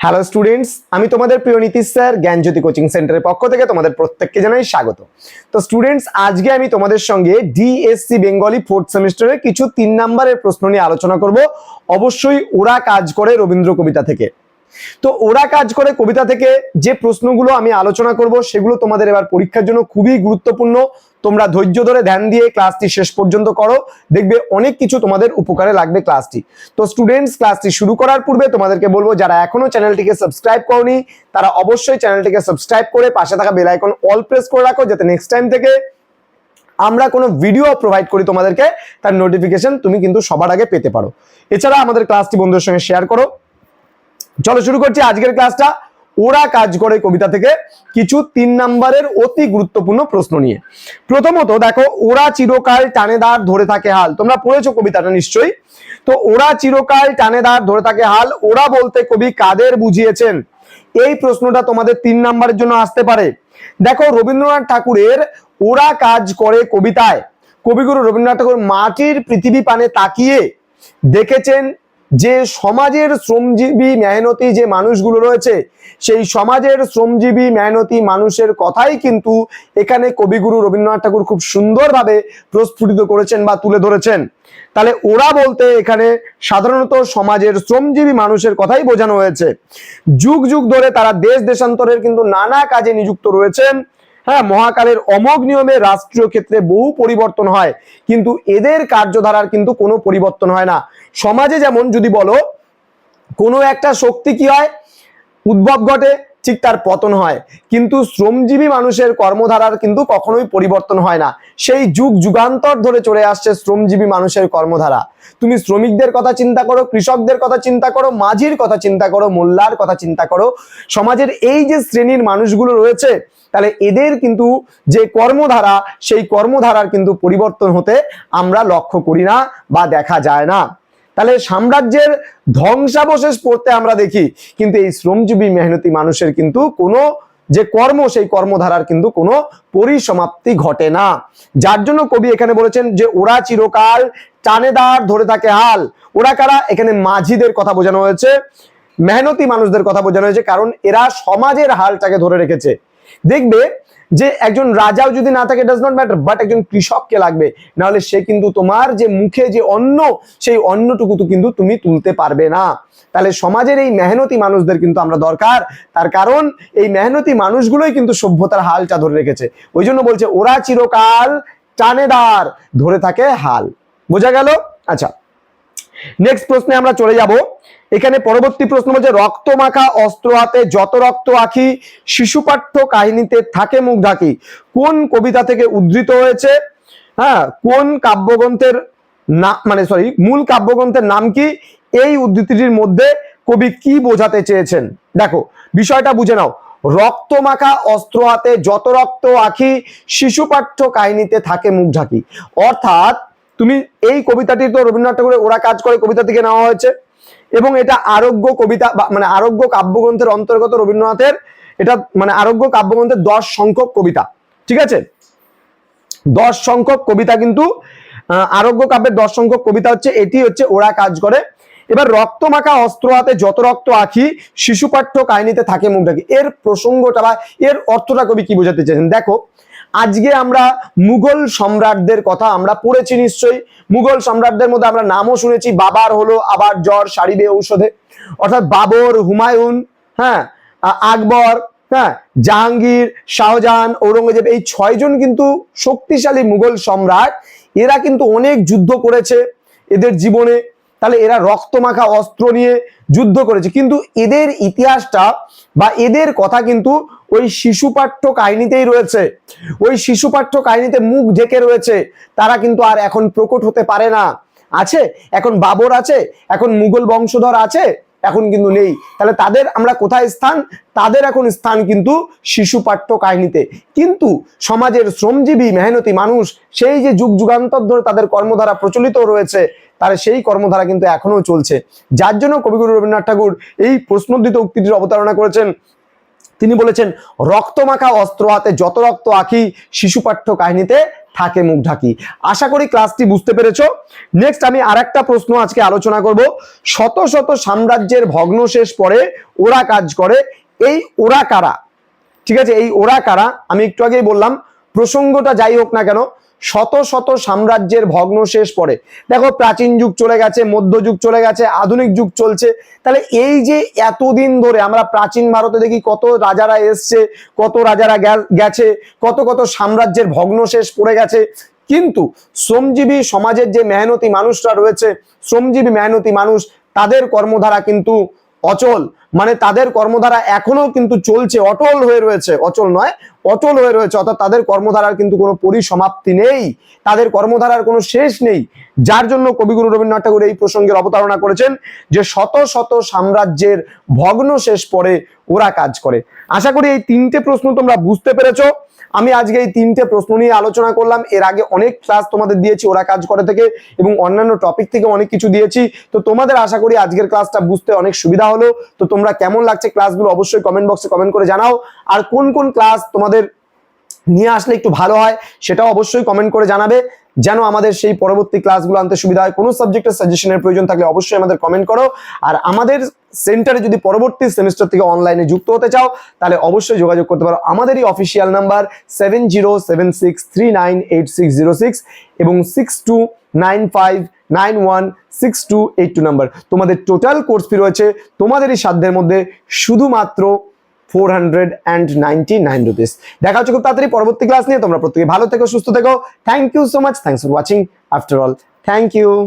Hello students আমি তোমাদের প্রিয় নীতিশ স্যার, জ্ঞানজ্যোতি কোচিং সেন্টারের পক্ষ থেকে তোমাদের প্রত্যেককে জানাই স্বাগত। তো স্টুডেন্টস আজকে আমি তোমাদের সঙ্গে ডিএসসি বেঙ্গলি ফোর্থ সেমিস্টারের কিছু তিন নাম্বারের প্রশ্ন নিয়ে আলোচনা করব। অবশ্যই ওরা কাজ করে রবীন্দ্র কবিতা থেকে। তো ওরা কাজ করে কবিতা থেকে যে প্রশ্নগুলো আমি আলোচনা করব, সেগুলো তোমাদের এবার পরীক্ষার জন্য খুবই গুরুত্বপূর্ণ। তোমরা ধৈর্য ধরে ধ্যান দিয়ে ক্লাসটি শেষ পর্যন্ত করো। দেখবে অনেক কিছু তোমাদের উপকারে লাগবে ক্লাসটি তো স্টুডেন্টস ক্লাসটি শুরু করার পূর্বে তোমাদেরকে বলব, যারা এখনও চ্যানেলটিকে সাবস্ক্রাইব করনি, তারা অবশ্যই চ্যানেলটিকে সাবস্ক্রাইব করে পাশে থাকা বেল আইকন অল প্রেস করে রাখো, যাতে নেক্সট টাইম থেকে আমরা কোনো ভিডিও প্রোভাইড করি তোমাদেরকে, তার নোটিফিকেশন তুমি কিন্তু সবার আগে পেতে পারো। এছাড়া আমাদের ক্লাসটি বন্ধুদের সঙ্গে শেয়ার করো। চলো শুরু করছি আজকের ক্লাসটা ওরা কাজ করে কবিতা থেকে কিছু তিন নাম্বারের অতি গুরুত্বপূর্ণ প্রশ্ন নিয়ে। প্রথমত দেখো, ওরা চিরকাল টানেদার ধরে থাকে হাল। তোমরা পড়েছো কবিতাটা নিশ্চয়ই? তো ওরা চিরকাল টানেদার ধরে থাকে হাল। ওরা বলতে কবি কাদের বুঝিয়েছেন? এই প্রশ্নটা তোমাদের তিন নাম্বারের জন্য আসতে পারে। দেখো, রবীন্দ্রনাথ ঠাকুরের ওরা কাজ করে কবিতায়। কবিগুরু রবীন্দ্রনাথ ঠাকুর মাটির পৃথিবী পানে তাকিয়ে দেখেছেন যে সমাজের শ্রমজীবী মেহনতি যে মানুষগুলো রয়েছে, সেই সমাজের শ্রমজীবী মেহনতি মানুষের কথাই কিন্তু এখানে কবিগুরু রবীন্দ্রনাথ ঠাকুর খুব সুন্দরভাবে প্রস্ফুটিত করেছেন বা তুলে ধরেছেন। তাহলে ওরা বলতে এখানে সাধারণত সমাজের শ্রমজীবী মানুষের কথাই বোঝানো হয়েছে। যুগ যুগ ধরে তারা দেশ দেশান্তরের কিন্তু নানা কাজে নিযুক্ত রয়েছেন। হ্যাঁ মহাকালের অমোঘ নিয়মে রাষ্ট্রীয় ক্ষেত্রে বহু পরিবর্তন হয়, কিন্তু এদের কার্যধারার কিন্তু কোনো পরিবর্তন হয় না। সমাজে যেমন যদি বলো, কোনো একটা শক্তি কি হয়? উদ্ভব ঘটে, ঠিক তার পতন হয়। কিন্তু শ্রমজীবী মানুষের কর্মধারার কিন্তু কখনোই পরিবর্তন হয় না। সেই যুগ যুগান্তর ধরে চলে আসছে শ্রমজীবী মানুষের কর্মধারা। তুমি শ্রমিকদের কথা চিন্তা করো, কৃষকদের কথা চিন্তা করো, মাঝির কথা চিন্তা করো, মোল্লার কথা চিন্তা করো। সমাজের এই যে শ্রেণির মানুষগুলো রয়েছে, তাহলে এদের কিন্তু যে কর্মধারা, সেই কর্মধারার কিন্তু পরিবর্তন হতে আমরা লক্ষ্য করি না বা দেখা যায় না। তাহলে সাম্রাজ্যের ধ্বংসাবশেষ পড়তে আমরা দেখি, কিন্তু এই শ্রমজীবী মেহনতি মানুষের কিন্তু কোনো যে কর্ম, সেই কর্মধারার কিন্তু কোনো পরিসমাপ্তি ঘটে না। যার জন্য কবি এখানে বলেছেন যে, ওরা চিরকাল টানেদার ধরে থাকে হাল। ওরা কারা? এখানে মাঝিদের কথা বোঝানো হয়েছে, মেহনতি মানুষদের কথা বোঝানো হয়েছে, কারণ এরা সমাজের হালটাকে ধরে রেখেছে। দেখবে যে একজন রাজাও যদি না থাকে ডাজ নট ম্যাটার বাট একজন কৃষককে লাগবে। নাহলে সে কিন্তু তোমার যে মুখে যে অন্ন, সেই অন্নটুকু কিন্তু তুমি তুলতে পারবে না। তাহলে সমাজের এই মেহনতি মানুষদের কিন্তু আমরা দরকার। তার কারণ, এই মেহনতি মানুষগুলোই কিন্তু সভ্যতার হালটা ধরে রেখেছে। ওই জন্য বলছে, ওরা চিরকাল টানেদার ধরে থাকে হাল। বোঝা গেল? আচ্ছা নেক্সট প্রশ্নে আমরা চলে যাব। এখানে পরবর্তী প্রশ্ন বলছে রক্ত মাখা অস্ত্র হাতে যত রক্ত আঁকি শিশুপাঠ্য কাহিনীতে থাকে মুখ ঢাকি। কোন কবিতা থেকে উদ্ধৃত হয়েছে? হ্যাঁ কোন কাব্যগ্রন্থের না মানে সরি মূল কাব্যগ্রন্থের নাম কি? এই উদ্ধৃতিটির মধ্যে কবি কি বোঝাতে চেয়েছেন? দেখো, বিষয়টা বুঝে নাও। রক্ত মাখা অস্ত্র হাতে যত রক্ত আঁকি শিশুপাঠ্য কাহিনীতে থাকে মুখ ঢাকি। অর্থাৎ তুমি এই কবিতাটি তো রবীন্দ্রনাথ ঠাকুরের ওরা কাজ করে কবিতা থেকে নেওয়া হয়েছে। এবং এটা আরোগ্য কবিতা মানে আরোগ্য কাব্যগ্রন্থের অন্তর্গত রবীন্দ্রনাথের এটা মানে আরোগ্য কাব্যগ্রন্থের দশ সংখ্যক কবিতা, ঠিক আছে? দশ সংখ্যক কবিতা কিন্তু আরোগ্য কাব্যের দশ সংখ্যক কবিতা হচ্ছে, এটি হচ্ছে ওরা কাজ করে। এবার রক্ত মাখা অস্ত্র হাতে যত রক্ত আঁকি শিশুপাঠ্য কাহিনীতে থাকে মুখ ঢাকি এর প্রসঙ্গটা বা এর অর্থটা কবি কি বোঝাতে চেয়েছেন দেখো আজকে আমরা মুঘল সম্রাটদের কথা আমরা পড়েছি নিশ্চয়ই। মুঘল সম্রাটদের মধ্যে আমরা নামও শুনেছি, বাবার হলো আবার জ্বর সারিবে ঔষধে। অর্থাৎ বাবর, হুমায়ুন হ্যাঁ আকবর হ্যাঁ জাহাঙ্গীর, শাহজাহান, ঔরঙ্গজেব এই ছয়জন কিন্তু শক্তিশালী মুঘল সম্রাট। এরা কিন্তু অনেক যুদ্ধ করেছে এদের জীবনে। তাহলে এরা রক্তমাখা অস্ত্র নিয়ে যুদ্ধ করেছে। কিন্তু এদের ইতিহাসটা বা এদের কথা কিন্তু ওই শিশুপাঠ্য কাহিনীতেই রয়েছে। ওই শিশুপাঠ্য কাহিনীতে মুখ ঢেকে রয়েছে। তারা কিন্তু আর এখন প্রকট হতে পারে না। আছে? এখন বাবর আছে? এখন মুঘল বংশধর আছে? এখন কিন্তু নেই। তাহলে তাদের আমরা কোথায় স্থান? তাদের এখন স্থান কিন্তু শিশু পাঠ্য কাহিনীতে কিন্তু সমাজের শ্রমজীবী, মেহনতি মানুষ সেই যে যুগ যুগান্তর ধরে তাদের কর্মধারা প্রচলিত রয়েছে, তার সেই কর্মধারা কিন্তু এখনও চলছে। যার জন্য কবিগুরু রবীন্দ্রনাথ ঠাকুর এই প্রশ্নোদ্দিত উক্তিটির অবতারণা করেছেন তিনি বলেছেন, রক্তমাখা অস্ত্র হাতে যত রক্ত আঁকি শিশুপাঠ্য কাহিনীতে থাকে মুখ ঢাকি। আশা করি ক্লাসটি বুঝতে পেরেছ। নেক্সট আমি আর একটা প্রশ্ন আজকে আলোচনা করব। শত শত সাম্রাজ্যের ভগ্ন শেষ পরে ওরা কাজ করে, এই ওরা কারা? ঠিক আছে, এই ওরা কারা? আমি একটু আগেই বললাম, প্রসঙ্গটা যাই হোক না কেন শত শত সাম্রাজ্যের ভগ্নশেষ পরে দেখো, প্রাচীন যুগ চলে গেছে মধ্যযুগ চলে গেছে, আধুনিক যুগ চলছে। তাহলে এই যে এতদিন ধরে আমরা প্রাচীন ভারতে দেখি কত রাজারা এসছে, কত রাজারা গেছে, কত কত সাম্রাজ্যের ভগ্নশেষ পড়ে গেছে। কিন্তু শ্রমজীবী সমাজের যে মেহনতি মানুষরা রয়েছে, শ্রমজীবী মেহনতি মানুষ, তাদের কর্মধারা কিন্তু অচল। মানে তাদের কর্মধারা এখনও কিন্তু চলছে, অটল হয়ে রয়েছে। অচল নয়, অটল হয়ে রয়েছে। অর্থাৎ তাদের কর্মধারার কিন্তু কোনো পরিসমাপ্তি নেই। তাদের কর্মধারার কোনো শেষ নেই। যার জন্য কবিগুরু রবীন্দ্রনাথ ঠাকুর এই প্রসঙ্গের অবতারণা করেছেন যে শত শত সাম্রাজ্যের ভগ্ন শেষ পরে ওরা কাজ করে। আশা করি এই তিনটে প্রশ্ন তোমরা বুঝতে পেরেছ। আমি আজকে এই তিনটে প্রশ্ন নিয়ে আলোচনা করলাম। এর আগে অনেক ক্লাস তোমাদের দিয়েছি, ওরা কাজ করে থেকে, এবং অন্যান্য টপিক থেকে অনেক কিছু দিয়েছি। তো তোমাদের আশা করি আজকের ক্লাসটা বুঝতে অনেক সুবিধা হলো। তো তোমরা কেমন লাগছে ক্লাসগুলো অবশ্যই কমেন্ট বক্সে কমেন্ট করে জানাও। আর কোন কোন ক্লাস তোমাদের নিয়ে আসলে একটু ভালো হয়, সেটাও অবশ্যই কমেন্ট করে জানাবে। যেন আমাদের সেই পরবর্তী ক্লাসগুলো আনতে সুবিধা হয়। কোনো সাবজেক্টের সাজেশনের প্রয়োজন থাকলে অবশ্যই আমাদের কমেন্ট করো। আর আমাদের সেন্টারে যদি পরবর্তী সেমিস্টার থেকে অনলাইনে যুক্ত হতে চাও, তাহলে অবশ্যই যোগাযোগ করতে পারো। আমাদেরই official number seven zero seven six three nine eight six zero six এবং six two nine five nine one six two eight two number তোমাদের টোটাল কোর্স ফি রয়েছে। তোমাদেরই সাধ্যের মধ্যে শুধুমাত্র four hundred and ninety nine rupees. দেখা হচ্ছে খুব তাড়াতাড়ি পরবর্তী ক্লাস নিয়ে। তোমরা প্রত্যেকে ভালো থেকো, সুস্থ থেকো। Thank you so much thanks for watching after all thank you